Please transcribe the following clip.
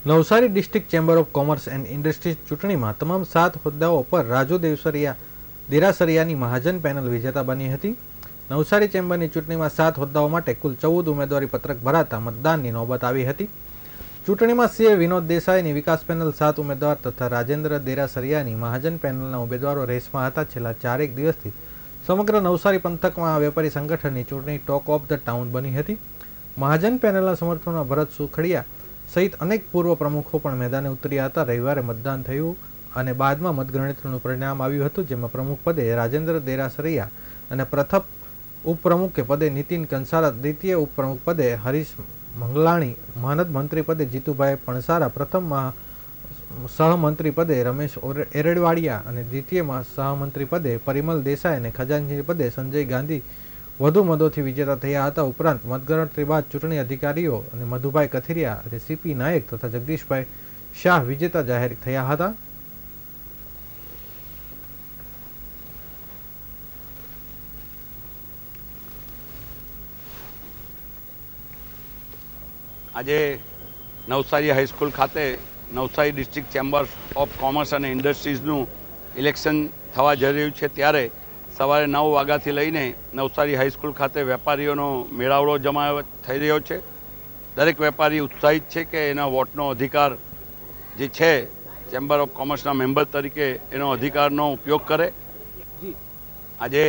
Navsari district chamber of commerce and industries ચૂંટણીમાં તમામ સાત હોદ્દાઓ પર રાજુ દેવસરિયા, દેરાસરિયાની મહાજન પેનલ વિજેતા બની હતી. નવસારી ચેમ્બરની ચૂંટણીમાં સાત હોદ્દાઓ માટે કુલ ચૌદ ઉમેદવારી પત્રક ભરાતા મતદાનની નોબત આવી હતી. ચૂંટણીમાં સીએ વિનોદ દેસાઈની વિકાસ પેનલ સાત ઉમેદવાર તથા રાજેન્દ્ર દેરાસરિયાની મહાજન પેનલના ઉમેદવારો રેસમાં હતા. છેલ્લા ચારેક દિવસથી સમગ્ર નવસારી પંથકમાં વેપારી સંગઠનની ચૂંટણી ટોક ઓફ ધ ટાઉન બની હતી. મહાજન પેનલના સમર્થનમાં ભરત સુખડિયા સહિત અનેક પૂર્વ પ્રમુખો પણ મેદાને ઉતર્યા હતા. રવિવારે મતદાન થયું અને બાદમાં મતગણતરીનું પરિણામ આવ્યું હતું, જેમાં પ્રમુખ પદે રાજેન્દ્ર દેરાસરૈયા અને પ્રથમ ઉપપ્રમુખ પદે નીતિન કંસારા, દ્વિતીય ઉપપ્રમુખ પદે હરીશ મંગલાણી મહાનદ મંત્રી પદે જીતુભાઈ પણસારા, પ્રથમ સહમંત્રી પદે રમેશ એરડવાડિયા અને દ્વિતીયમાં સહમંત્રી પદે પરિમલ દેસાઈ અને ખજાનજી પદે સંજય ગાંધી વધુ મતોથી વિજેતા થયા હતા ઉપરાંત મતગણતરી બાદ ચૂંટણી અધિકારીઓ અને મધુભાઈ કથિરિયા અને સીપી નાયક તથા જગદીશભાઈ શાહ વિજેતા જાહેર થયા હતા. આજે નવસારી હાઈસ્કૂલ ખાતે Navsari district chambers of commerce અને ઇન્ડસ્ટ્રીઝનું ઇલેક્શન થવા જઈ રહ્યું છે. ત્યારે સવારે નવ વાગ્યાથી લઈને નવસારી હાઈસ્કૂલ ખાતે વેપારીઓનો મેળાવડો જમા થઈ રહ્યો છે. દરેક વેપારી ઉત્સાહિત છે કે એના વોટનો અધિકાર જે છે ચેમ્બર ઓફ કોમર્સના મેમ્બર તરીકે એનો અધિકારનો ઉપયોગ કરે. આજે